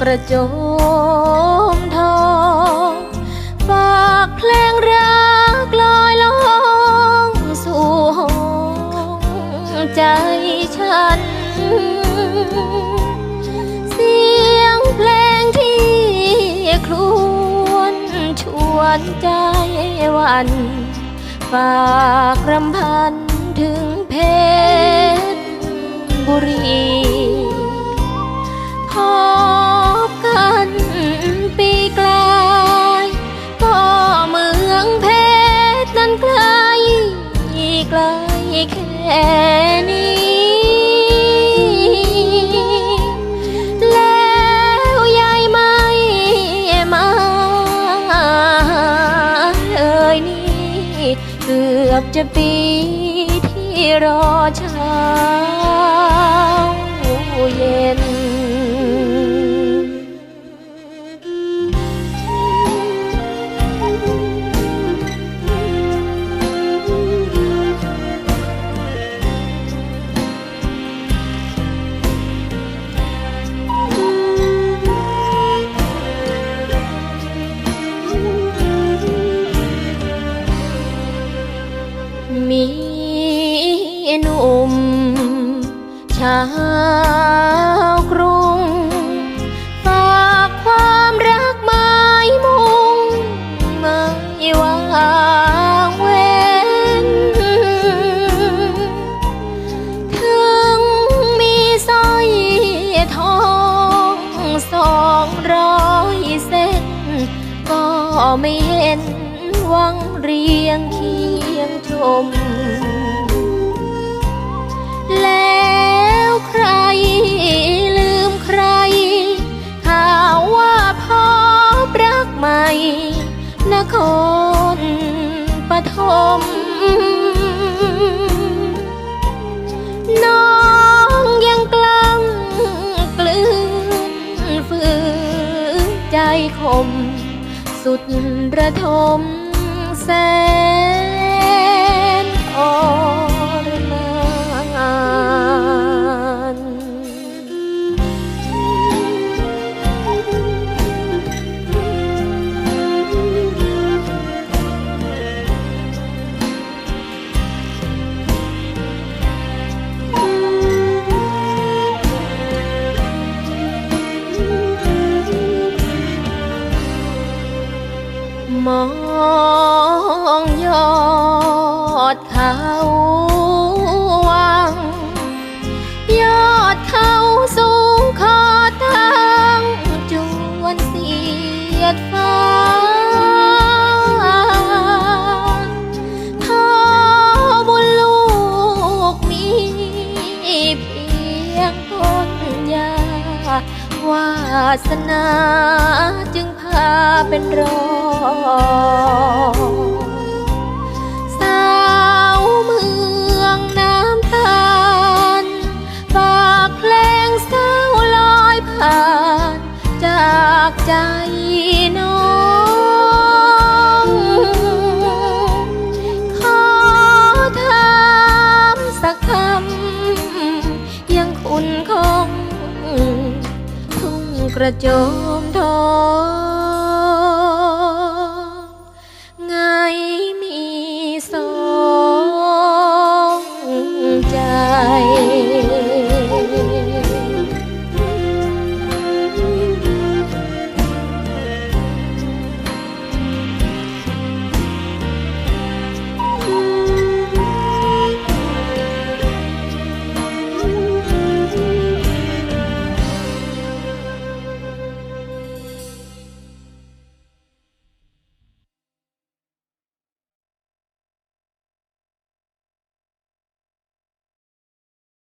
กระโจมทองฝากเพลงรักลอยลองสู่ห้องใจฉัน เสียงเพลงที่ครวญชวนใจวันฝากรำพันถึงเพชรบุรีพ ลแค่นี้ แล้วยายไม่มาเลยนี่เกือบจะปีที่รอเช้าเย็น มีหนุ่มชาวกรุง ฝากความรักหมายมุ่งไม่วางเว้น ถึงมีสร้อยทองสองร้อยเส้น ก็ไม่เห็น วังเรียงเคียงชม แล้วใครลืมใคร ข่าวว่าพบรักใหม่ นครปฐมน้องยังกล้ำกลืนฝืนใจคมสุดระทม แสนทรมานมอง ยอดเขาวัง ยอดเขาสูงขอทางจวนเสียดฟ้าท้อบุญลูกมีเพียงต้นยาวาสนาจึงพาเป็นรอง จากใจน้องขอถามสักคำยังคุณคงทุ่งกระโจมทอง